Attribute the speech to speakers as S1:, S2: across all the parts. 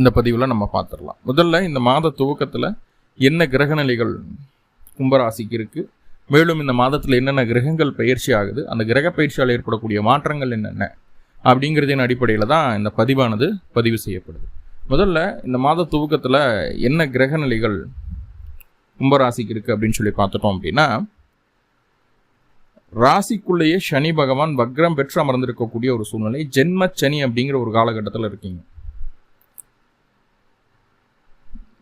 S1: இந்த பதிவில் நம்ம பார்த்துடலாம். முதல்ல இந்த மாத துவக்கத்தில் என்ன கிரகநிலைகள் கும்பராசிக்கு இருக்குது மேலும் இந்த மாதத்தில் என்னென்ன கிரகங்கள் பயிற்சி ஆகுது? அந்த கிரக பயிற்சியால் ஏற்படக்கூடிய மாற்றங்கள் என்னென்ன? அப்படிங்கிறதின் அடிப்படையில் தான் இந்த பதிவானது பதிவு செய்யப்படுது. முதல்ல இந்த மாத துவக்கத்தில் என்ன கிரகநிலைகள் கும்பராசிக்கு இருக்குது அப்படின்னு சொல்லி பார்த்துட்டோம் அப்படின்னா ராசிக்குள்ளேயே சனி பகவான் வக்ரம் பெற்று அமர்ந்திருக்கக்கூடிய ஒரு சூழ்நிலை ஜென்ம சனி அப்படிங்கிற ஒரு காலகட்டத்தில் இருக்கீங்க.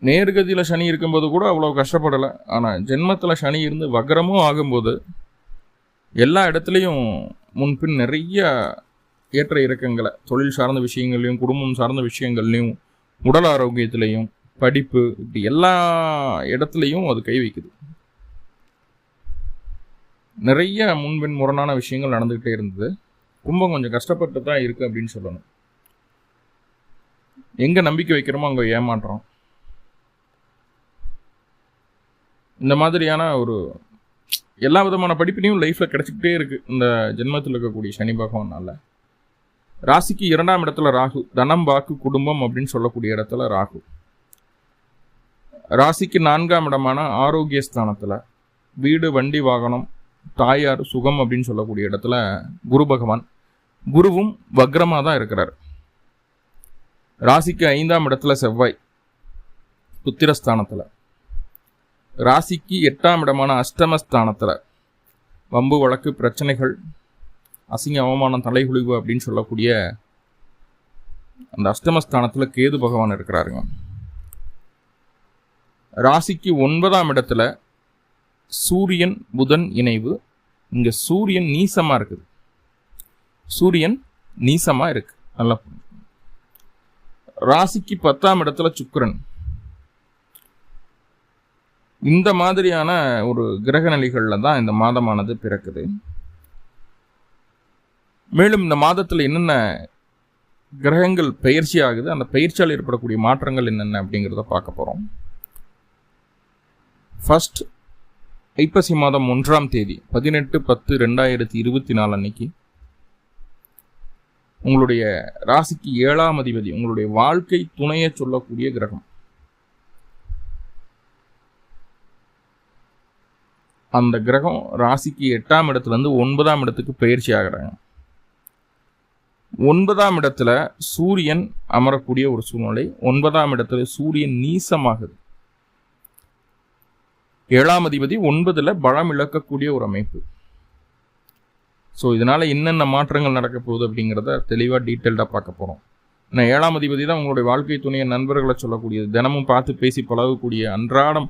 S1: நேர்கதியில் சனி இருக்கும்போது கூட அவ்வளோ கஷ்டப்படலை. ஆனால் ஜென்மத்தில் சனி இருந்து வக்ரமும் ஆகும்போது எல்லா இடத்துலையும் முன்பின் நிறைய ஏற்ற இறக்கங்களை தொழில் சார்ந்த விஷயங்கள்லையும் குடும்பம் சார்ந்த விஷயங்கள்லையும் உடல் ஆரோக்கியத்திலையும் படிப்பு இப்படி எல்லா இடத்துலையும் அது கை வைக்குது. நிறைய முன்பின் முரணான விஷயங்கள் நடந்துக்கிட்டே இருந்தது. கும்பம் கொஞ்சம் கஷ்டப்பட்டு தான் இருக்குது அப்படின்னு சொல்லணும். எங்கே நம்பிக்கை வைக்கிறோமோ அங்கே ஏமாற்றோம். இந்த மாதிரியான ஒரு எல்லா விதமான படிப்பினையும் லைஃப்பில் கிடச்சிக்கிட்டே இருக்குது இந்த ஜென்மத்தில் இருக்கக்கூடிய சனி பகவானால. ராசிக்கு இரண்டாம் இடத்துல ராகு தனம் வாக்கு குடும்பம் அப்படின்னு சொல்லக்கூடிய இடத்துல ராகு. ராசிக்கு நான்காம் இடமான ஆரோக்கிய ஸ்தானத்தில் வீடு வண்டி வாகனம் தாயார் சுகம் அப்படின்னு சொல்லக்கூடிய இடத்துல குரு பகவான் குருவும் வக்ரமாக தான் இருக்கிறார். ராசிக்கு ஐந்தாம் இடத்துல செவ்வாய் புத்திரஸ்தானத்தில். ராசிக்கு எட்டாம் இடமான அஷ்டமஸ்தானத்தில் வம்பு வழக்கு பிரச்சனைகள் அசிங்க அவமானம் தலைகுழிவு அப்படின்னு சொல்லக்கூடிய அந்த அஷ்டமஸ்தானத்தில் கேது பகவான் இருக்கிறாருங்க. ராசிக்கு ஒன்பதாம் இடத்துல சூரியன் புதன் இணைவு. இங்கே சூரியன் நீசமாக இருக்குது. சூரியன் நீசமாக இருக்கு. நல்லா ராசிக்கு பத்தாம் இடத்துல சுக்கரன். இந்த மாதிரியான ஒரு கிரக நிலைகளில் தான் இந்த மாதமானது பிறக்குது. மேலும் இந்த மாதத்தில் என்னென்ன கிரகங்கள் பயிற்சி ஆகுது அந்த பயிற்சியால் ஏற்படக்கூடிய மாற்றங்கள் என்னென்ன அப்படிங்கிறத பார்க்க போகிறோம் ஃபஸ்ட் ஐப்பசி மாதம் ஒன்றாம் தேதி பதினெட்டு பத்து ரெண்டாயிரத்தி இருபத்தி நாலு அன்னைக்கு உங்களுடைய ராசிக்கு ஏழாம் அதிபதி உங்களுடைய வாழ்க்கை துணையை சொல்லக்கூடிய கிரகம். அந்த கிரகம் ராசிக்கு எட்டாம் இடத்துலேருந்து ஒன்பதாம் இடத்துக்கு பயிற்சி ஆகிறாங்க. ஒன்பதாம் இடத்துல சூரியன் அமரக்கூடிய ஒரு சூழ்நிலை ஒன்பதாம் இடத்துல சூரியன் நீசமாகுது. ஏழாம் அதிபதி ஒன்பதில் பலம் இழக்கக்கூடிய ஒரு அமைப்பு. ஸோ இதனால் என்னென்ன மாற்றங்கள் நடக்க போகுது அப்படிங்கிறத தெளிவாக டீட்டெயில்டாக பார்க்க போகிறோம் ஏன்னா ஏழாம் அதிபதி தான் உங்களுடைய வாழ்க்கை துணையை நண்பர்களை சொல்லக்கூடியது. தினமும் பார்த்து பேசி பழகக்கூடிய அன்றாடம்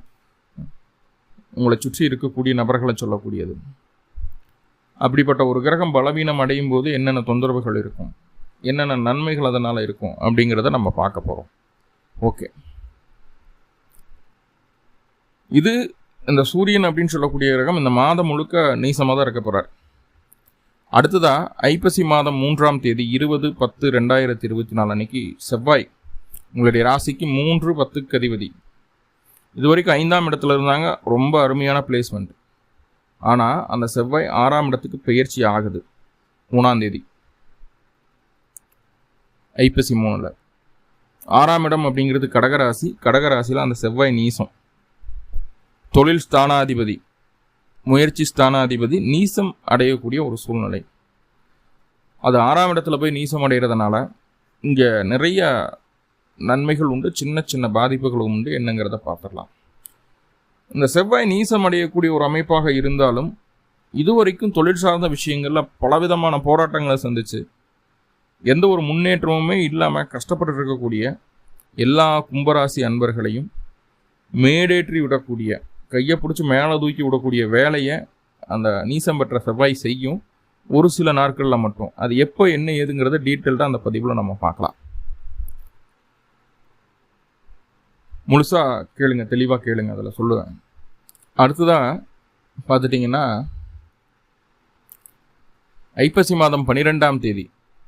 S1: உங்களை சுற்றி இருக்கக்கூடிய நபர்களை சொல்லக்கூடியது. அப்படிப்பட்ட ஒரு கிரகம் பலவீனம் அடையும் போது என்னென்ன தொந்தரவுகள் இருக்கும்? என்னென்ன நன்மைகள் அதனால் இருக்கும்? அப்படிங்கிறத நம்ம பார்க்க போகிறோம் ஓகே. இது இந்த சூரியன் அப்படின்னு சொல்லக்கூடிய கிரகம் இந்த மாதம் முழுக்க நீசமாக தான் இருக்க போகிறார் அடுத்ததாக ஐப்பசி மாதம் மூன்றாம் தேதி இருபது பத்து ரெண்டாயிரத்தி இருபத்தி நாலு அன்னைக்கு செவ்வாய் உங்களுடைய ராசிக்கு மூன்று பத்துக்கு அதிபதி. இது வரைக்கும் ஐந்தாம் இடத்துல இருந்தாங்க. ரொம்ப அருமையான பிளேஸ்மெண்ட் ஆனால் அந்த செவ்வாய் ஆறாம் இடத்துக்கு பெயர்ச்சி ஆகுது. மூணாந்தேதி ஐப்பசி மூணில். ஆறாம் இடம் அப்படிங்கிறது கடகராசி. கடகராசியில் அந்த செவ்வாய் நீசம். தொழில் ஸ்தானாதிபதி. முயற்சி ஸ்தானாதிபதி. நீசம் அடையக்கூடிய ஒரு சூழ்நிலை. அது ஆறாம் இடத்துல போய் நீசம் அடைகிறதுனால இங்கே நிறைய நன்மைகள் உண்டு சின்ன சின்ன பாதிப்புகளும் உண்டு என்னங்கிறத பார்த்துடலாம். இந்த செவ்வாய் நீசம் அடையக்கூடிய ஒரு அமைப்பாக இருந்தாலும் இதுவரைக்கும் தொழில் சார்ந்த விஷயங்களில் பலவிதமான போராட்டங்களை சந்திச்சு எந்த ஒரு முன்னேற்றமுமே இல்லாமல் கஷ்டப்பட்டு இருக்கக்கூடிய எல்லா கும்பராசி அன்பர்களையும் மேடேற்றி விடக்கூடிய கையை பிடிச்சி மேலே தூக்கி விடக்கூடிய வேலையை அந்த நீசம் பெற்ற செவ்வாய் செய்யும் ஒரு சில நாட்களில் மட்டும். அது எப்போ என்ன ஏதுங்கிறத டீட்டெயில்டாக அந்த பதிவில் நம்ம பார்க்கலாம். முழுசாக கேளுங்க தெளிவாக கேளுங்க அதில் சொல்லுவேன். அடுத்ததாக பார்த்துட்டிங்கன்னா ஐப்பசி மாதம் பன்னிரெண்டாம் தேதி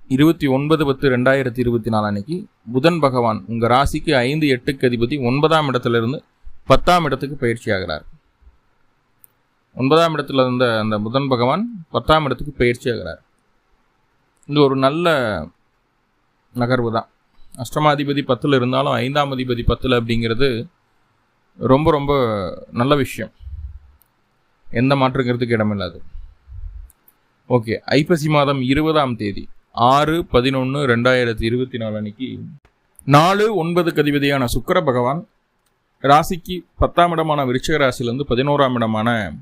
S1: இருபத்தி ஒன்பது பத்து ரெண்டாயிரத்தி இருபத்தி நாலு அன்னைக்கு புதன் பகவான் உங்கள் ராசிக்கு ஐந்து எட்டுக்கு அதிபதி ஒன்பதாம் இடத்துலேருந்து பத்தாம் இடத்துக்கு பயிற்சி ஆகிறார். ஒன்பதாம் இடத்துல இருந்த அந்த புதன் பகவான் பத்தாம் இடத்துக்கு பயிற்சி ஆகிறார். இது ஒரு நல்ல நகர்வு தான். அஷ்டமாதிபதி பத்தில் இருந்தாலும் ஐந்தாம் அதிபதி பத்தில் அப்படிங்கிறது ரொம்ப ரொம்ப நல்ல விஷயம். எந்த மாற்றுங்கிறதுக்கு இடமில்லாது. ஓகே ஐப்பசி மாதம் இருபதாம் தேதி ஆறு பதினொன்று ரெண்டாயிரத்தி இருபத்தி நாலு அன்னைக்கு நாலு ஒன்பது கதிபதியான சுக்கர பகவான் ராசிக்கு பத்தாம் இடமான விருச்சக ராசியிலேருந்து பதினோராம் இடமான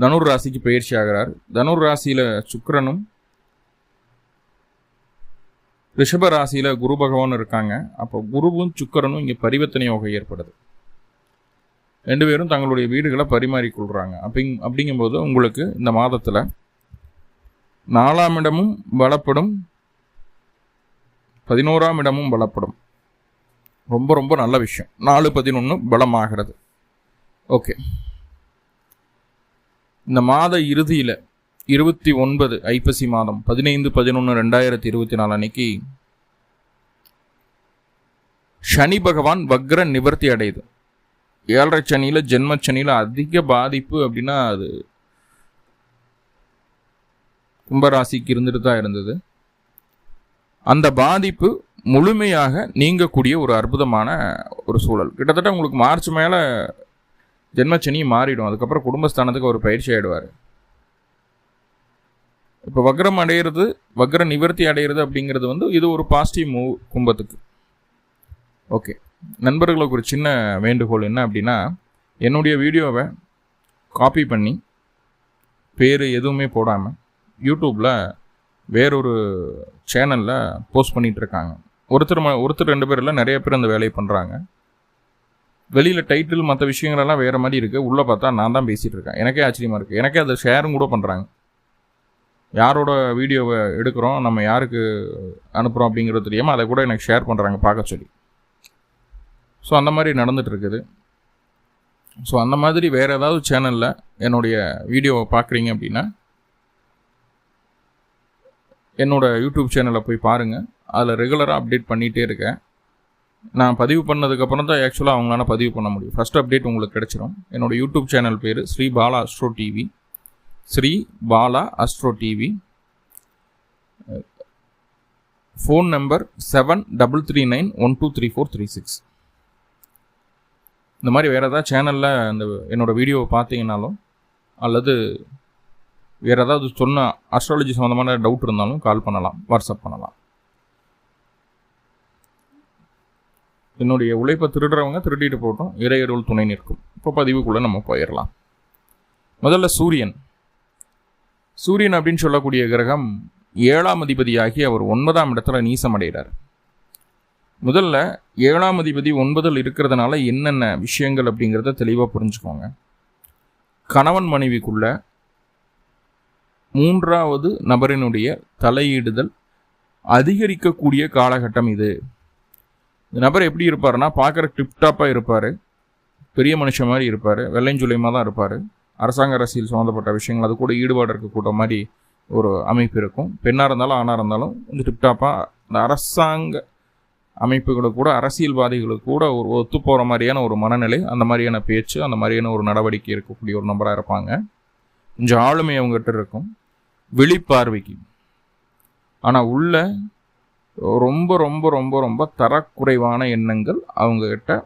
S1: தனுர் ராசிக்கு பயிற்சி ஆகிறார். தனுர் ராசியில் சுக்கரனும் ரிஷப ராசியில் குரு பகவான் இருக்காங்க. அப்போ குருவும் சுக்கரனும் இங்கே பரிவர்த்தனை யோகம் ஏற்படுது. ரெண்டு பேரும் தங்களுடைய வீடுகளை பரிமாறிக்கொள்கிறாங்க அப்படிங் அப்படிங்கும்போது உங்களுக்கு இந்த மாதத்தில் நாலாம் இடமும் பலப்படும் பதினோராம் இடமும் பலப்படும். ரொம்ப ரொம்ப நல்ல விஷயம். நாலு பதினொன்று பலமாகிறது. ஓகே. இந்த மாத இறுதியில் இருபத்தி ஒன்பது ஐப்பசி மாதம் பதினைந்து பதினொன்று ரெண்டாயிரத்தி இருபத்தி நாலு அன்னைக்கு சனி பகவான் வக்ர நிவர்த்தி அடையுது. ஏழரை சனியில் ஜென்ம சனியில் அதிக பாதிப்பு அப்படின்னா அது கும்பராசிக்கு இருந்துட்டு தான் இருந்தது. அந்த பாதிப்பு முழுமையாக நீங்கக்கூடிய ஒரு அற்புதமான ஒரு சூழல். கிட்டத்தட்ட உங்களுக்கு மார்ச் மேலே ஜென்மச்சனி மாறிடும். அதுக்கப்புறம் குடும்பஸ்தானத்துக்கு ஒரு பயிற்சி ஆகிடுவார் இப்போ வக்ரம் அடையிறது வக்ர நிவர்த்தி அடையிறது அப்படிங்கிறது வந்து இது ஒரு பாசிட்டிவ் மூவ் கும்பத்துக்கு. ஓகே நண்பர்களுக்கு ஒரு சின்ன வேண்டுகோள் என்ன அப்படின்னா என்னுடைய வீடியோவை காப்பி பண்ணி பேர் எதுவுமே போடாமல் யூடியூப்பில் வேறொரு சேனலில் போஸ்ட் பண்ணிகிட்ருக்காங்க ஒருத்தர் ம ஒருத்தர் ரெண்டு பேரில் நிறைய பேர் அந்த வேலையை பண்ணுறாங்க வெளியில் டைட்டில் மற்ற விஷயங்களெல்லாம் வேறு மாதிரி இருக்குது உள்ளே பார்த்தா நான் தான் பேசிகிட்டு இருக்கேன். எனக்கே ஆச்சரியமாக இருக்குது எனக்கே அதை ஷேரும் கூட பண்ணுறாங்க யாரோட வீடியோவை எடுக்கிறோம் நம்ம யாருக்கு அனுப்புகிறோம் அப்படிங்கிறது தெரியாமல் அதை கூட எனக்கு ஷேர் பண்ணுறாங்க பார்க்க சொல்லி. ஸோ அந்த மாதிரி நடந்துகிட்ருக்குது. ஸோ அந்த மாதிரி வேறு ஏதாவது சேனலில் என்னுடைய வீடியோவை பார்க்குறீங்க அப்படின்னா என்னோடய யூடியூப் சேனலை போய் பாருங்கள் அதில் ரெகுலராக அப்டேட் பண்ணிகிட்டே இருக்கேன். நான் பதிவு பண்ணதுக்கப்புறம் தான் ஆக்சுவலாக அவங்களால பதிவு பண்ண முடியும். ஃபஸ்ட் அப்டேட் உங்களுக்கு கிடச்சிரும். என்னோடய யூடியூப் சேனல் பேர் Shri Bala astro TV Shri Bala astro TV phone number seven double three nine one two three four three six இந்த மாதிரி வேறு ஏதாவது சேனலில் அந்த என்னோடய வீடியோவை பார்த்தீங்கனாலும் அல்லது வேறு ஏதாவது சொன்ன அஸ்ட்ராலஜி சம்மந்தமான டவுட் இருந்தாலும் கால் பண்ணலாம் வாட்ஸ்அப் பண்ணலாம். என்னுடைய உழைப்பை திருடுறவங்க திருடிட்டு போட்டோம் இறையருள் துணை நிற்கும். இப்போ பதிவுக்குள்ளே நம்ம போயிடலாம். முதல்ல சூரியன். சூரியன் அப்படின்னு சொல்லக்கூடிய கிரகம் ஏழாம் அதிபதியாகி அவர் ஒன்பதாம் இடத்துல நீசமடைகிறார் முதல்ல ஏழாம் அதிபதி ஒன்பதில் இருக்கிறதுனால என்னென்ன விஷயங்கள் அப்படிங்கிறத தெளிவாக புரிஞ்சுக்கோங்க. கணவன் மனைவிக்குள்ள மூன்றாவது நபரினுடைய தலையீடுதல் அதிகரிக்கக்கூடிய காலகட்டம் இது. இந்த நபர் எப்படி இருப்பார்னா பார்க்குற டிப்டாப்பாக இருப்பார். பெரிய மனுஷன் மாதிரி இருப்பார். வெள்ளைஞ்சுலைமாக தான் இருப்பார். அரசாங்க அரசியல் சம்மந்தப்பட்ட விஷயங்கள் அது கூட ஈடுபாடு இருக்கக்கூட மாதிரி ஒரு அமைப்பு இருக்கும். பெண்ணாக இருந்தாலும் ஆணாக இருந்தாலும் கொஞ்சம் டிப்டாப்பாக அந்த அரசாங்க அமைப்புகளுக்கு கூட அரசியல்வாதிகளுக்கு கூட ஒரு ஒத்து போகிற மாதிரியான ஒரு மனநிலை அந்த மாதிரியான பேச்சு அந்த மாதிரியான ஒரு நடவடிக்கை இருக்கக்கூடிய ஒரு நபராக இருப்பாங்க. கொஞ்சம் ஆளுமை அவங்ககிட்ட இருக்கும். வெளிப்பார்வைக்கு. ஆனால் உள்ள ரொம்ப ரொம்ப ரொம்ப ரொம்ப தரக்குறைவான எண்ணங்கள் அவங்கக்கிட்ட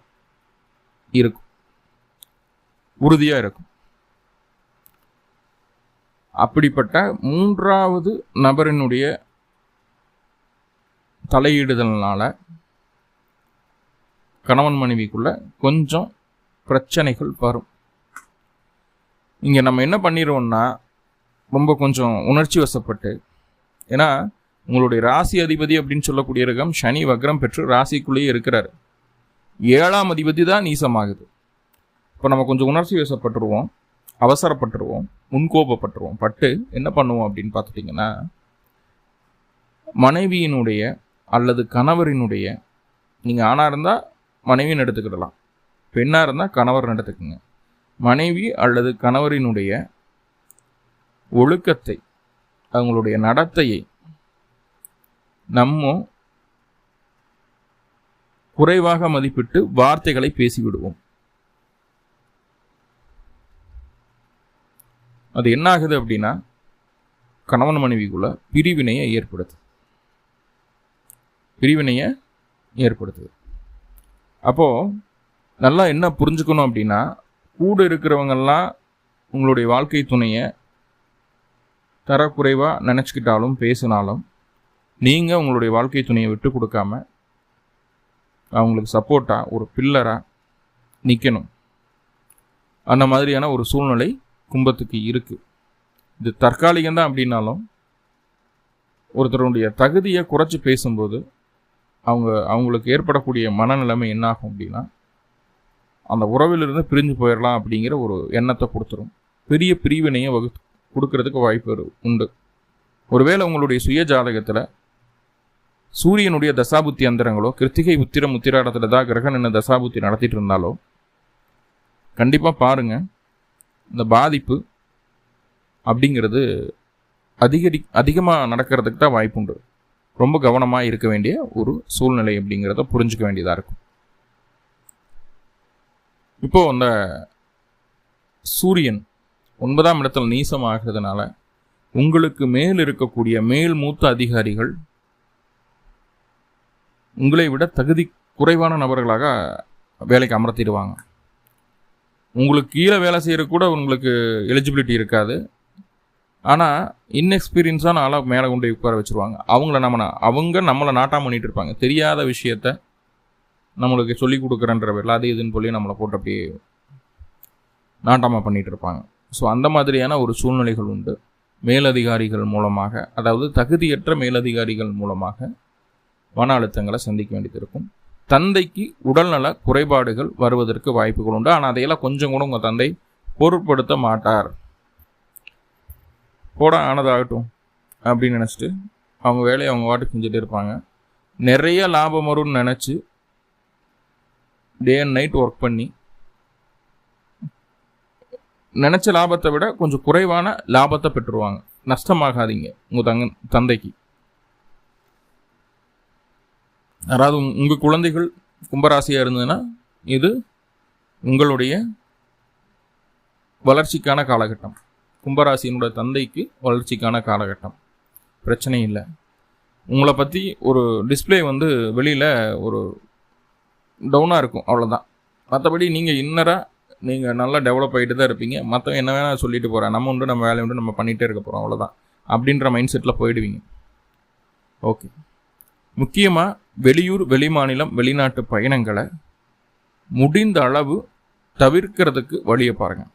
S1: இருக்கும். உறுதியாக இருக்கும். அப்படிப்பட்ட மூன்றாவது நபரினுடைய தலையீடுதல்னால கணவன் மனைவிக்குள்ள கொஞ்சம் பிரச்சனைகள் வரும். இங்கே நம்ம என்ன பண்ணிடுவோம்னா ரொம்ப கொஞ்சம் உணர்ச்சி வசப்பட்டு ஏன்னா உங்களுடைய ராசி அதிபதி அப்படின்னு சொல்லக்கூடிய ரகம் சனி வக்ரம் பெற்று ராசிக்குள்ளேயே இருக்கிறார். ஏழாம் அதிபதி தான் நீசமாகுது. இப்போ நம்ம கொஞ்சம் உணர்ச்சி வசப்பட்டுருவோம். அவசரப்பட்டுருவோம் முன்கோபப்பட்டுருவோம். பட்டு என்ன பண்ணுவோம் அப்படின்னு பார்த்துட்டிங்கன்னா மனைவியினுடைய அல்லது கணவரினுடைய நீங்கள் ஆணாக இருந்தால் மனைவின்னு எடுத்துக்கிடலாம். பெண்ணாக இருந்தால் கணவர்னு எடுத்துக்கோங்க. மனைவி அல்லது கணவரினுடைய ஒழுக்கத்தை அவங்களுடைய நடத்தையை நம்ம குறைவாக மதிப்பிட்டு வார்த்தைகளை பேசிவிடுவோம். அது என்ன ஆகுது அப்படின்னா கணவன் மனைவிக்குள்ள பிரிவினையை ஏற்படுத்து. பிரிவினையை ஏற்படுத்துது. அப்போது நல்லா என்ன புரிஞ்சுக்கணும் அப்படின்னா கூட இருக்கிறவங்கெல்லாம் உங்களுடைய வாழ்க்கை துணையை தரக்குறைவாக நினச்சிக்கிட்டாலும் பேசினாலும் நீங்கள் உங்களுடைய வாழ்க்கை துணையை விட்டு கொடுக்காம அவங்களுக்கு சப்போர்ட்டாக ஒரு பில்லராக நிற்கணும் அந்த மாதிரியான ஒரு சூழ்நிலை கும்பத்துக்கு இருக்குது இது தற்காலிகம்தான் அப்படின்னாலும் ஒருத்தருடைய தகுதியை குறைச்சி பேசும்போது அவங்க அவங்களுக்கு ஏற்படக்கூடிய மனநிலைமை என்னாகும் அப்படின்னா அந்த உறவிலிருந்து பிரிஞ்சு போயிடலாம் அப்படிங்கிற ஒரு எண்ணத்தை கொடுத்துரும். பெரிய பிரிவினையை வகு கொடுக்கறதுக்கு வாய்ப்பு உண்டு. ஒருவேளை உங்களுடைய சுய ஜாதகத்தில் சூரியனுடைய தசாபுத்தி அந்தரங்களோ கிருத்திகை உத்திரம் உத்திராடத்தில் தான் கிரகன் என்ன தசாபுத்தி நடத்திட்டு இருந்தாலோ கண்டிப்பாக பாருங்கள் இந்த பாதிப்பு அப்படிங்கிறது அதிகரி அதிகமாக நடக்கிறதுக்கு தான் வாய்ப்புண்டு ரொம்ப கவனமாக இருக்க வேண்டிய ஒரு சூழ்நிலை அப்படிங்கிறத புரிஞ்சுக்க வேண்டியதாக இருக்கும். இப்போ அந்த சூரியன் ஒன்பதாம் இடத்தில் நீசம் ஆகிறதுனால உங்களுக்கு மேல் இருக்கக்கூடிய மேல் மூத்த அதிகாரிகள் உங்களை விட தகுதி குறைவான நபர்களாக வேலைக்கு அமர்த்திடுவாங்க. உங்களுக்கு கீழே வேலை செய்கிற கூட உங்களுக்கு எலிஜிபிலிட்டி இருக்காது. ஆனால் இன்எக்ஸ்பீரியன்ஸான ஆளாக மேலே கொண்டு உட்கார வச்சுருவாங்க. அவங்கள நம்ம அவங்க நம்மளை நாட்டாக பண்ணிகிட்டு இருப்பாங்க. தெரியாத விஷயத்த நம்மளுக்கு சொல்லி கொடுக்குறன்ற பேரில் அது இதுன்னு சொல்லி நம்மளை போட்டு அப்படியே நாட்டாமல் பண்ணிகிட்டு இருப்பாங்க. ஸோ அந்த மாதிரியான ஒரு சூழ்நிலைகள் உண்டு. மேலதிகாரிகள் மூலமாக அதாவது தகுதியற்ற மேலதிகாரிகள் மூலமாக மன அழுத்தங்களை சந்திக்க வேண்டியது இருக்கும். தந்தைக்கு உடல்நல குறைபாடுகள் வருவதற்கு வாய்ப்புகள் உண்டு. ஆனால் அதையெல்லாம் கொஞ்சம் கூட உங்கள் தந்தை பொருட்படுத்த மாட்டார். போட ஆனதாகட்டும் அப்படின்னு நினச்சிட்டு அவங்க வேலையை அவங்க வாட்டு செஞ்சுட்டு இருப்பாங்க. நிறைய லாபம் வரும்னு நினச்சி டே அண்ட் நைட் ஒர்க் பண்ணி நினச்ச லாபத்தை விட கொஞ்சம் குறைவான லாபத்தை பெற்றுருவாங்க. நஷ்டமாகாதீங்க உங்கள் தங்க தந்தைக்கு. அதாவது உங்கள் குழந்தைகள் கும்பராசியாக இருந்ததுன்னா இது உங்களுடைய வளர்ச்சிக்கான காலகட்டம். கும்பராசியினுடைய தந்தைக்கு வளர்ச்சிக்கான காலகட்டம். பிரச்சனை இல்லை. உங்களை பற்றி ஒரு டிஸ்பிளே வந்து வெளியில் ஒரு டவுனாக இருக்கும் அவ்வளோதான் மற்றபடி நீங்கள் இன்னராக நீங்கள் நல்லா டெவலப் ஆகிட்டு தான் இருப்பீங்க. மற்றவன் என்ன வேணால் சொல்லிட்டு போகிறேன் நம்ம உண்டு நம்ம வேலை உண்டு நம்ம பண்ணிகிட்டே இருக்க போகிறோம் அவ்வளோதான் அப்படின்ற மைண்ட் செட்டில் போயிடுவீங்க. ஓகே முக்கியமாக வெளியூர் வெளிமாநிலம் வெளிநாட்டு பயணங்களை முடிந்த அளவு தவிர்க்கிறதுக்கு வழியை பாருங்கள்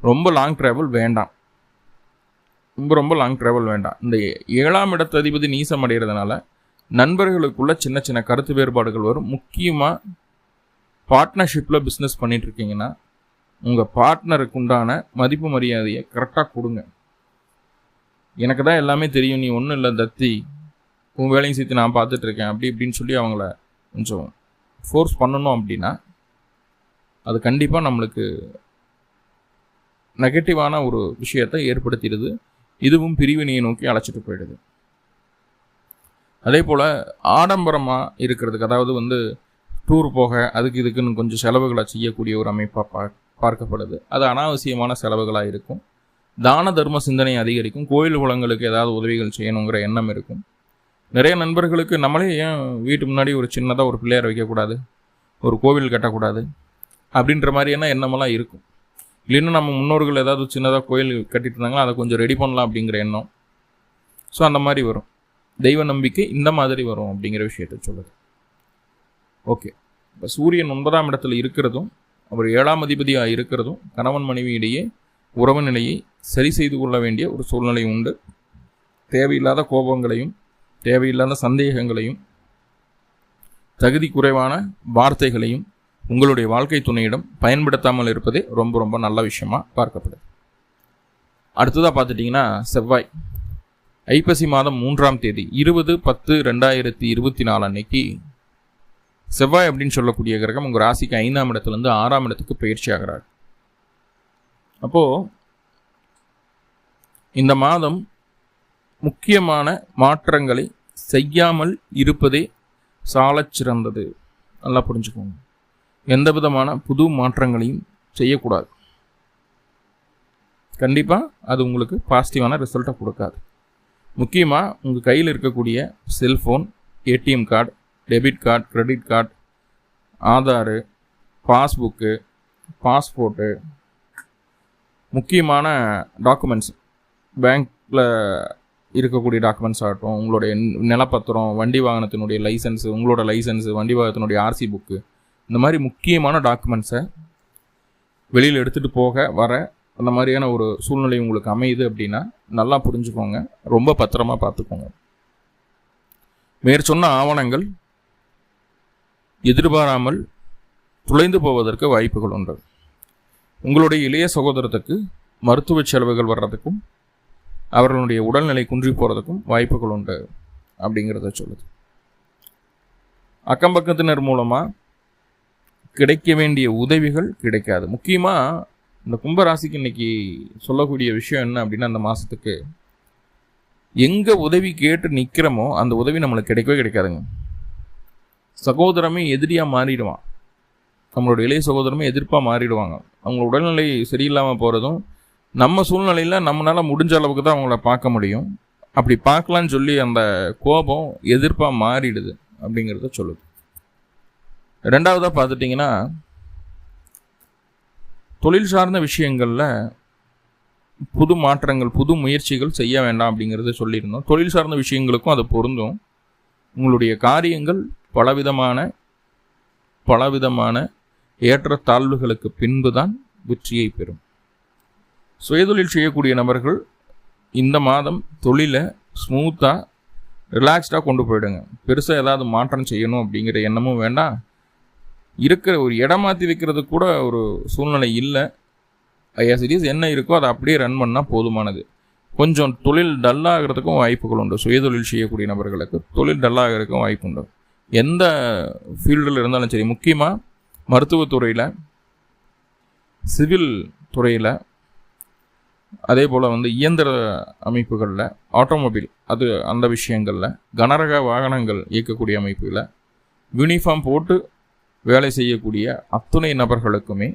S1: ரொம்ப லாங் ட்ராவல் வேண்டாம். ரொம்ப ரொம்ப லாங் ட்ராவல் வேண்டாம். இந்த ஏழாம் இடத்து அதிபதி நீசம் அடைகிறதுனால நண்பர்களுக்குள்ள சின்ன சின்ன கருத்து வேறுபாடுகள் வரும். முக்கியமாக பார்ட்னர்ஷிப்பில் பிஸ்னஸ் பண்ணிட்டு இருக்கீங்கன்னா உங்கள் பார்ட்னருக்கு உண்டான மதிப்பு மரியாதையை கரெக்டாக கொடுங்க. எனக்கு தான் எல்லாமே தெரியும். நீ ஒன்றும் இல்லை தத்தி. உன் வேலையும் சேர்த்து நான் பார்த்துட்ருக்கேன் அப்படி இப்படின்னு சொல்லி அவங்கள கொஞ்சம் ஃபோர்ஸ் பண்ணணும் அப்படின்னா அது கண்டிப்பாக நம்மளுக்கு நெகட்டிவான ஒரு விஷயத்தை ஏற்படுத்திடுது. இதுவும் பிரிவினையை நோக்கி அழைச்சிட்டு போயிடுது. அதே போல் ஆடம்பரமாக இருக்கிறதுக்கு அதாவது வந்து டூர் போக அதுக்கு இதுக்குன்னு கொஞ்சம் செலவுகளை செய்யக்கூடிய ஒரு அமைப்பாக பா பார்க்கப்படுது. அது அனாவசியமான செலவுகளாக இருக்கும். தான தர்ம சிந்தனை அதிகரிக்கும். கோயில் குளங்களுக்கு ஏதாவது உதவிகள் செய்யணுங்கிற எண்ணம் இருக்கும். நிறைய நண்பர்களுக்கு நம்மளே ஏன் வீட்டு முன்னாடி ஒரு சின்னதாக ஒரு பிள்ளையார் வைக்கக்கூடாது? ஒரு கோவில் கட்டக்கூடாது? அப்படின்ற மாதிரியான எண்ணமெல்லாம் இருக்கும். இல்லைன்னா நம்ம முன்னோர்கள் ஏதாவது சின்னதாக கோயில் கட்டிட்டு இருந்தாங்களோ அதை கொஞ்சம் ரெடி பண்ணலாம் அப்படிங்கிற எண்ணம். ஸோ அந்த மாதிரி வரும். தெய்வ நம்பிக்கை இந்த மாதிரி வரும் அப்படிங்கிற விஷயத்த சொல்லுது. ஓகே இப்போ சூரியன் ஒன்பதாம் இடத்துல இருக்கிறதும் அவர் ஏழாம் அதிபதியாக இருக்கிறதும் கணவன் மனைவியிடையே உறவு நிலையை சரி செய்து கொள்ள வேண்டிய ஒரு சூழ்நிலை உண்டு. தேவையில்லாத கோபங்களையும் தேவையில்லாத சந்தேகங்களையும் தகுதி குறைவான வார்த்தைகளையும் உங்களுடைய வாழ்க்கை துணையிடம் பயன்படுத்தாமல் இருப்பதே ரொம்ப ரொம்ப நல்ல விஷயமாக பார்க்கப்படுது. அடுத்ததாக பார்த்துட்டிங்கன்னா செவ்வாய். ஐப்பசி மாதம் மூன்றாம் தேதி இருபது பத்து ரெண்டாயிரத்தி இருபத்தி நாலு அன்னைக்கு செவ்வாய் அப்படின்னு சொல்லக்கூடிய கிரகம் உங்கள் ராசிக்கு ஐந்தாம் இடத்துலேருந்து ஆறாம் இடத்துக்கு பயிற்சி ஆகிறார். அப்போது இந்த மாதம் முக்கியமான மாற்றங்களை செய்யாமல் இருப்பதே சாலச் சிறந்தது. நல்லா புரிஞ்சுக்கோங்க. எந்த விதமான புது மாற்றங்களையும் செய்யக்கூடாது. கண்டிப்பாக அது உங்களுக்கு பாசிட்டிவான ரிசல்ட்டை கொடுக்காது. முக்கியமாக உங்கள் கையில் இருக்கக்கூடிய cellphone ATM card debit card credit card Aadhaar passbook passport முக்கியமான டாக்குமெண்ட்ஸ் பேங்க்கில் இருக்கக்கூடிய டாக்குமெண்ட்ஸ் ஆகட்டும் உங்களுடைய நிலப்பத்திரம் வண்டி வாகனத்தினுடைய லைசன்ஸ் உங்களோட லைசன்ஸ் வண்டி வாகனத்தினுடைய ஆர்சி புக்கு இந்த மாதிரி முக்கியமான டாக்குமெண்ட்ஸை வெளியில் எடுத்துகிட்டு போக வர அந்த மாதிரியான ஒரு சூழ்நிலை உங்களுக்கு அமையுது அப்படின்னா நல்லா புரிஞ்சுக்கோங்க. ரொம்ப பத்திரமா பார்த்துக்கோங்க. மேற்சொன்ன ஆவணங்கள் எதிர்பாராமல் துளைந்து போவதற்கு வாய்ப்புகள் உண்டு. உங்களுடைய இளைய சகோதரத்துக்கு மருத்துவ செலவுகள் வர்றதுக்கும் அவர்களுடைய உடல்நிலை குன்றி போகிறதுக்கும் வாய்ப்புகள் உண்டு அப்படிங்கிறத சொல்லுது. அக்கம் பக்கத்தினர் மூலமாக கிடைக்க வேண்டிய உதவிகள் கிடைக்காது. முக்கியமாக இந்த கும்பராசிக்கு இன்னைக்கு சொல்லக்கூடிய விஷயம் என்ன அப்படின்னா அந்த மாதத்துக்கு எங்கே உதவி கேட்டு நிற்கிறோமோ அந்த உதவி நம்மளுக்கு கிடைக்கவே கிடைக்காதுங்க. சகோதரமே எதிரியாக மாறிடுவான். நம்மளோட இளைய சகோதரமே எதிர்ப்பாக மாறிடுவாங்க. அவங்க உடல்நிலை சரியில்லாமல் போகிறதும் நம்ம சூழ்நிலையில் நம்மளால் முடிஞ்ச அளவுக்கு தான் அவங்கள பார்க்க முடியும். அப்படி பார்க்கலான்னு சொல்லி அந்த கோபம் எதிர்ப்பாக மாறிடுது அப்படிங்கிறத சொல்லுது. ரெண்டாவதாக பார்த்துட்டிங்கன்னா தொழில் சார்ந்த விஷயங்களில் புது மாற்றங்கள் புது முயற்சிகள் செய்ய வேண்டாம் அப்படிங்கிறத சொல்லியிருந்தோம். தொழில் சார்ந்த விஷயங்களுக்கும் அது பொருந்தும். உங்களுடைய காரியங்கள் பலவிதமான பலவிதமான ஏற்றத்தாழ்வுகளுக்கு பின்பு தான் வெற்றியை பெறும். சுயதொழில் செய்யக்கூடிய நபர்கள் இந்த மாதம் தொழிலை ஸ்மூத்தாக ரிலாக்ஸ்டாக கொண்டு போயிடுங்க. பெருசாக ஏதாவது மாற்றம் செய்யணும் அப்படிங்கிற எண்ணமும் வேண்டாம். இருக்கிற ஒரு இடம் மாற்றி வைக்கிறது கூட ஒரு சூழ்நிலை இல்லை. ஐஆர்சிடிஎஸ் என்ன இருக்கோ அதை அப்படியே ரன் பண்ணால் போதுமானது. கொஞ்சம் தொழில் டல்லாகிறதுக்கும் வாய்ப்புகள் உண்டு. சுயதொழில் செய்யக்கூடிய நபர்களுக்கு தொழில் டல்லாகிறதுக்கும் வாய்ப்பு உண்டு. எந்த ஃபீல்டில் இருந்தாலும் சரி முக்கியமாக மருத்துவத்துறையில் சிவில் துறையில் அதே போல் வந்து இயந்திர அமைப்புகளில் ஆட்டோமொபைல் அது அந்த விஷயங்களில் கனரக வாகனங்கள் இயக்கக்கூடிய அமைப்பில் யூனிஃபார்ம் போட்டு வேலை செய்யக்கூடிய அத்துணை நபர்களுக்குமே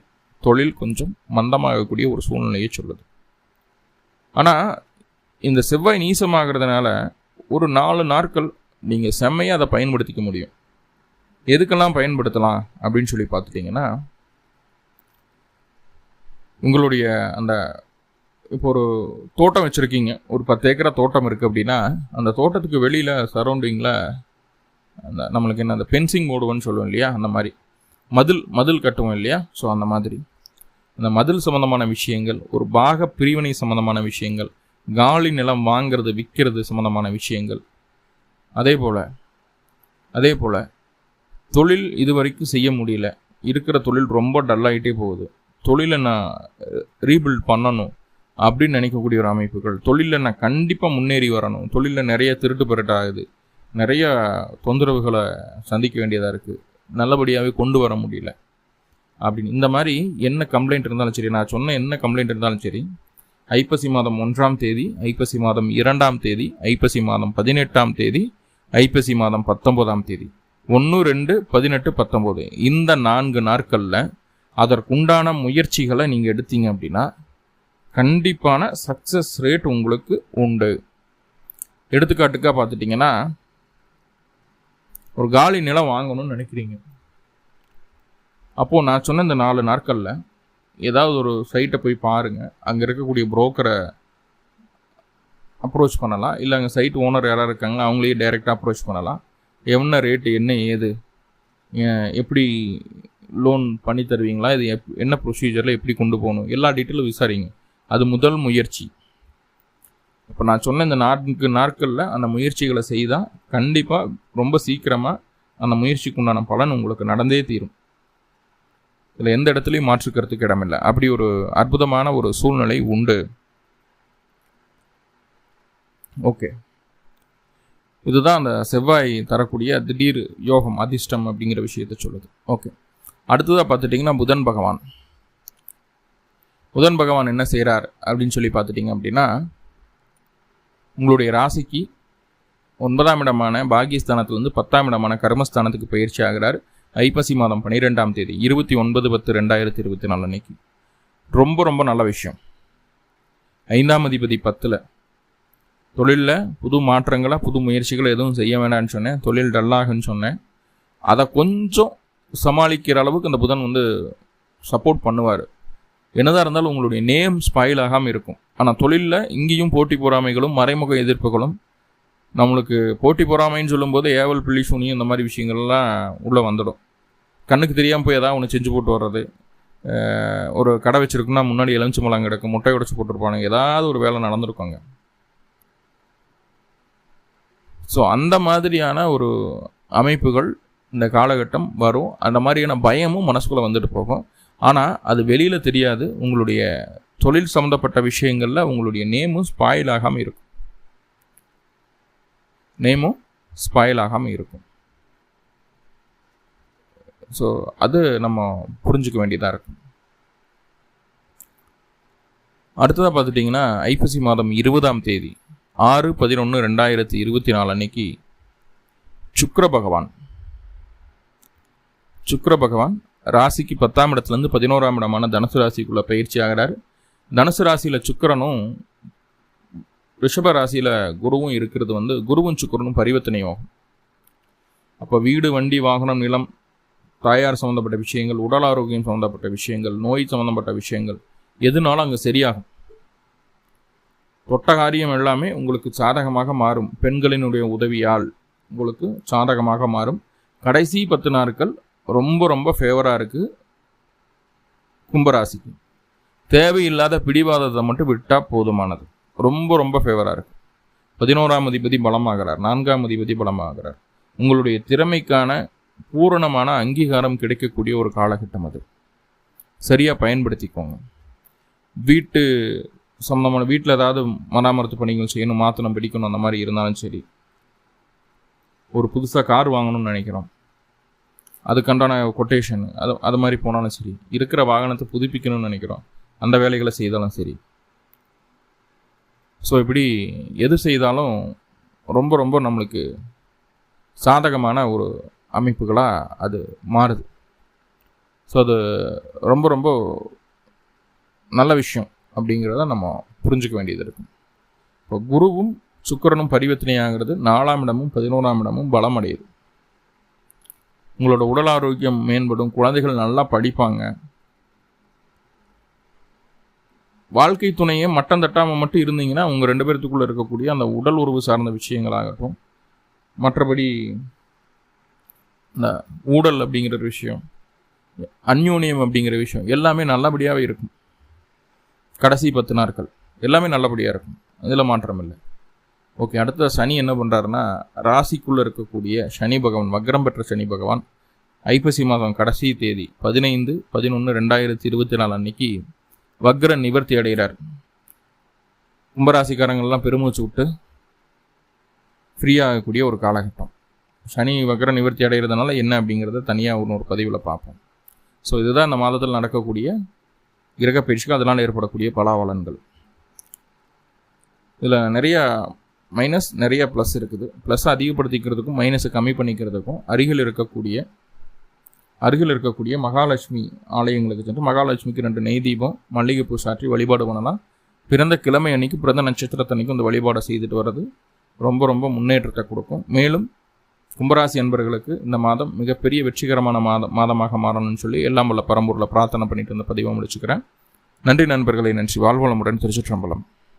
S1: தொழில் கொஞ்சம் மந்தமாகக்கூடிய ஒரு சூழ்நிலையை சொல்லுது. ஆனால் இந்த செவ்வாய் நீசமாகிறதுனால ஒரு நாலு நாட்கள் நீங்கள் செம்மையாக அதை பயன்படுத்திக்க முடியும். எதுக்கெல்லாம் பயன்படுத்தலாம் அப்படின்னு சொல்லி பார்த்துட்டிங்கன்னா உங்களுடைய அந்த இப்போ ஒரு தோட்டம் வச்சுருக்கீங்க. ஒரு பத்து ஏக்கரா தோட்டம் இருக்குது அப்படின்னா அந்த தோட்டத்துக்கு வெளியில் சரௌண்டிங்கில் அந்த நம்மளுக்கு என்ன அந்த பென்சிங் ஓடுவோன்னு சொல்லுவோம் இல்லையா? அந்த மாதிரி. மதில் மதில் கட்டுவோம் இல்லையா? ஸோ அந்த மாதிரி. அந்த மதில் சம்மந்தமான விஷயங்கள் ஒரு பாக பிரிவினை சம்மந்தமான விஷயங்கள் காலி நிலம் வாங்கிறது விற்கிறது சம்மந்தமான விஷயங்கள். அதே போல் அதே போல் தொழில் இது வரைக்கும் செய்ய முடியல. இருக்கிற தொழில் ரொம்ப டல்லாகிட்டே போகுது. தொழிலை நான் ரீபில்ட் பண்ணணும். அப்படின்னு நினைக்கக்கூடிய ஒரு அமைப்புகள். தொழிலில் நான் கண்டிப்பாக முன்னேறி வரணும். தொழிலில் நிறைய திருட்டு பெருட்டாகுது நிறைய தொந்தரவுகளை சந்திக்க வேண்டியதாக இருக்குது நல்லபடியாகவே கொண்டு வர முடியல. அப்படின்னு. இந்த மாதிரி என்ன கம்ப்ளைண்ட் இருந்தாலும் சரி நான் சொன்ன என்ன கம்ப்ளைண்ட் இருந்தாலும் சரி ஐப்பசி மாதம் ஒன்றாம் தேதி ஐப்பசி மாதம் இரண்டாம் தேதி ஐப்பசி மாதம் பதினெட்டாம் தேதி ஐப்பசி மாதம் பத்தொன்பதாம் தேதி. ஒன்று ரெண்டு பதினெட்டு பத்தொம்போது இந்த நான்கு நாட்களில் அதற்குண்டான முயற்சிகளை நீங்கள் எடுத்தீங்க அப்படின்னா கண்டிப்பான சக்ஸஸ் ரேட் உங்களுக்கு உண்டு. எடுத்துக்காட்டுக்காக பார்த்துட்டிங்கன்னா ஒரு காலி நிலம் வாங்கணும்னு நினைக்கிறீங்க. அப்போது நான் சொன்ன இந்த நாலு நாட்களில் ஏதாவது ஒரு சைட்டை போய் பாருங்கள் அங்கே இருக்கக்கூடிய புரோக்கரை அப்ரோச் பண்ணலாம். இல்லை அங்கே சைட் ஓனர் யாராவது இருக்காங்க அவங்களையே டைரெக்டாக அப்ரோச் பண்ணலாம். என்ன ரேட்டு என்ன ஏது எப்படி லோன் பண்ணி தருவீங்களா? இது எப் என்ன ப்ரொசீஜரில் எப்படி கொண்டு போகணும்? எல்லா டீட்டெயிலும் விசாரிங்க. அது முதல் முயற்சி. இப்போ நான் சொன்ன இந்த நான்கு நாட்களில் அந்த முயற்சிகளை செய்தால் கண்டிப்பாக ரொம்ப சீக்கிரமாக அந்த முயற்சிக்கு உண்டான பலன் உங்களுக்கு நடந்தே தீரும். இதில் எந்த இடத்துலையும் மாற்றுக்கிறதுக்கு இடமில்லை. அப்படி ஒரு அற்புதமான ஒரு சூழ்நிலை உண்டு. ஓகே. இதுதான் அந்த செவ்வாய் தரக்கூடிய திடீர் யோகம் அதிர்ஷ்டம் அப்படிங்கிற விஷயத்த சொல்லுது. ஓகே. அடுத்ததாக பார்த்துட்டிங்கன்னா புதன் பகவான். புதன் பகவான் என்ன செய்கிறார் அப்படின்னு சொல்லி பார்த்துட்டிங்க அப்படின்னா உங்களுடைய ராசிக்கு ஒன்பதாம் இடமான பாகியஸ்தானத்திலிருந்து பத்தாம் இடமான கர்மஸ்தானத்துக்கு பயிற்சி ஆகிறார். ஐப்பசி மாதம் பன்னிரெண்டாம் தேதி இருபத்தி ஒன்பது பத்து ரெண்டாயிரத்தி இருபத்தி நாலு அன்னைக்கு. ரொம்ப ரொம்ப நல்ல விஷயம். ஐந்தாம் அதிபதி பத்தில் தொழிலில் புது மாற்றங்களை புது முயற்சிகளை எதுவும் செய்ய வேண்டாம்னு சொன்னேன். தொழில் டல்லாகுன்னு சொன்னேன். அதை கொஞ்சம் சமாளிக்கிற அளவுக்கு அந்த புதன் வந்து சப்போர்ட் பண்ணுவார். என்னதான் இருந்தாலும் உங்களுடைய நேம் ஸ்பாயில் ஆகாமல் இருக்கும். ஆனால் தொழிலில் இங்கேயும் போட்டி பொறாமைகளும் மறைமுக எதிர்ப்புகளும் நம்மளுக்கு போட்டி பொறாமைன்னு சொல்லும்போது ஏவல் பிள்ளி சூனி இந்த மாதிரி விஷயங்கள்லாம் உள்ளே வந்துடும். கண்ணுக்கு தெரியாமல் போய் ஏதாவது ஒன்று செஞ்சு போட்டு வர்றது ஒரு கடை வச்சுருக்குன்னா முன்னாடி எலுமிச்சு மலம் கிடக்கும் முட்டை உடச்சி போட்டிருப்பானுங்க. ஏதாவது ஒரு வேலை நடந்திருக்காங்க. ஸோ அந்த மாதிரியான ஒரு அமைப்புகள் இந்த காலகட்டம் வரும். அந்த மாதிரியான பயமும் மனசுக்குள்ளே வந்துட்டு போகும். ஆனால் அது வெளியில் தெரியாது. உங்களுடைய தொழில் சம்மந்தப்பட்ட விஷயங்களில் உங்களுடைய நேமும் ஸ்பாயில் ஆகாமல் இருக்கும். நேமும் ஸ்பாயில் ஆகாமல் இருக்கும். ஸோ அது நம்ம புரிஞ்சுக்க வேண்டியதாக இருக்கும். அடுத்ததாக பார்த்துட்டிங்கன்னா ஐப்பசி மாதம் இருபதாம் தேதி ஆறு பதினொன்று ரெண்டாயிரத்தி இருபத்தி நாலு அன்னைக்கு சுக்கர பகவான். சுக்கர பகவான் ராசிக்கு பத்தாம் இடத்துலேருந்து பதினோராம் இடமான தனுசு ராசிக்குள்ளே பயிற்சி ஆகிறார். தனுசு ராசியில் சுக்கரனும் ரிஷப ராசியில் குருவும் இருக்கிறது வந்து குருவும் சுக்கரனும் பரிவர்த்தனையாகும் அப்போ வீடு வண்டி வாகனம் நிலம் தாயார் சம்மந்தப்பட்ட விஷயங்கள் உடல் ஆரோக்கியம் சம்மந்தப்பட்ட விஷயங்கள் நோய் சம்மந்தப்பட்ட விஷயங்கள் எதுனாலும் அங்கே சரியாகும். தொட்ட காரியம் எல்லாமே உங்களுக்கு சாதகமாக மாறும். பெண்களினுடைய உதவியால் உங்களுக்கு சாதகமாக மாறும். கடைசி பத்து நாட்கள் ரொம்ப ரொம்ப ஃபேவராக இருக்குது கும்பராசிக்கு. தேவையில்லாத பிடிவாதத்தை மட்டும் விட்டால் போதுமானது. ரொம்ப ரொம்ப ஃபேவராக இருக்குது பதினோராம் அதிபதி பலமாகிறார். நான்காம் அதிபதி பலமாகிறார். உங்களுடைய திறமைக்கான பூரணமான அங்கீகாரம் கிடைக்கக்கூடிய ஒரு காலகட்டம் அது. சரியாக பயன்படுத்திக்கோங்க. வீட்டு சம்மந்தமான வீட்டில் ஏதாவது மராமரத்து பணிகள் செய்யணும் மாற்றணும் பிடிக்கணும் அந்த மாதிரி இருந்தாலும் சரி. ஒரு புதுசாக கார் வாங்கணும்னு நினைக்கிறோம். அதுக்கண்டான கொட்டேஷன் அது அது மாதிரி போனாலும் சரி இருக்கிற வாகனத்தை புதுப்பிக்கணும்னு நினைக்கிறோம். அந்த வேலைகளை செய்தாலும் சரி. ஸோ இப்படி எது செய்தாலும் ரொம்ப ரொம்ப நம்மளுக்கு சாதகமான ஒரு அமைப்புகளாக அது மாறுது. ஸோ அது ரொம்ப ரொம்ப நல்ல விஷயம் அப்படிங்கிறத நம்ம புரிஞ்சுக்க வேண்டியது இருக்கும். இப்போ குருவும் சுக்கரனும் பரிவர்த்தனை ஆகிறது நாலாம் இடமும் பதினோராம் இடமும் பலம் அடையுது. உங்களோட உடல் ஆரோக்கியம் மேம்படும் குழந்தைகள் நல்லா படிப்பாங்க. வாழ்க்கை துணையை மட்டம் தட்டாமல் மட்டும் இருந்தீங்கன்னா உங்கள் ரெண்டு பேர்த்துக்குள்ளே இருக்கக்கூடிய அந்த உடல் உறவு சார்ந்த விஷயங்களாகட்டும் மற்றபடி இந்த ஊடல் அப்படிங்கிற விஷயம் அந்யோனியம் அப்படிங்கிற விஷயம் எல்லாமே நல்லபடியாகவே இருக்கும். கடைசி பத்து நாட்கள் எல்லாமே நல்லபடியாக இருக்கும். அதில் மாற்றம் இல்லை ஓகே அடுத்த சனி என்ன பண்ணுறாருன்னா ராசிக்குள்ளே இருக்கக்கூடிய சனி பகவான் வக்ரம் பெற்ற சனி பகவான் ஐப்பசி மாதம் கடைசி தேதி பதினைந்து பதினொன்று ரெண்டாயிரத்தி இருபத்தி நாலு அன்னைக்கு வக்ர நிவர்த்தி அடைகிறார். கும்பராசிக்காரங்கள்லாம் பெருமூச்சு விட்டு ஃப்ரீயாகக்கூடிய ஒரு காலகட்டம். சனி வக்ர நிவர்த்தி அடைகிறதுனால என்ன அப்படிங்கிறத தனியாக ஒரு பதிவில் பார்ப்போம். ஸோ இதுதான் இந்த மாதத்தில் நடக்கக்கூடிய கிரகப்பயிற்சிக்கு அதனால் ஏற்படக்கூடிய பலாவலன்கள் இதில் நிறையா மைனஸ் நிறைய ப்ளஸ் இருக்குது. ப்ளஸ் அதிகப்படுத்திக்கிறதுக்கும் மைனஸை கம்மி பண்ணிக்கிறதுக்கும் அருகில் இருக்கக்கூடிய அருகில் இருக்கக்கூடிய மகாலட்சுமி ஆலயங்களுக்கு சென்று மகாலட்சுமிக்கு ரெண்டு நெய் தீபம் மல்லிகைப்பூ சாற்றி வழிபாடு பண்ணலாம். பிறந்த கிழமை அன்னைக்கு பிறந்த நட்சத்திரத்தன்னைக்கும் இந்த வழிபாடை செய்துட்டு வர்றது ரொம்ப ரொம்ப முன்னேற்றத்தை கொடுக்கும். மேலும் கும்பராசி அன்பர்களுக்கு இந்த மாதம் மிகப்பெரிய வெற்றிகரமான மாதம் மாதமாக மாறணும்னு சொல்லி எல்லாம் உள்ள பரம்பூரில் பிரார்த்தனை பண்ணிட்டு இருந்த பதிவை முடிச்சுக்கிறேன். நன்றி நண்பர்களை நன்றி. வாழ்வளமுடன் திருச்சிற்றம்பலம்.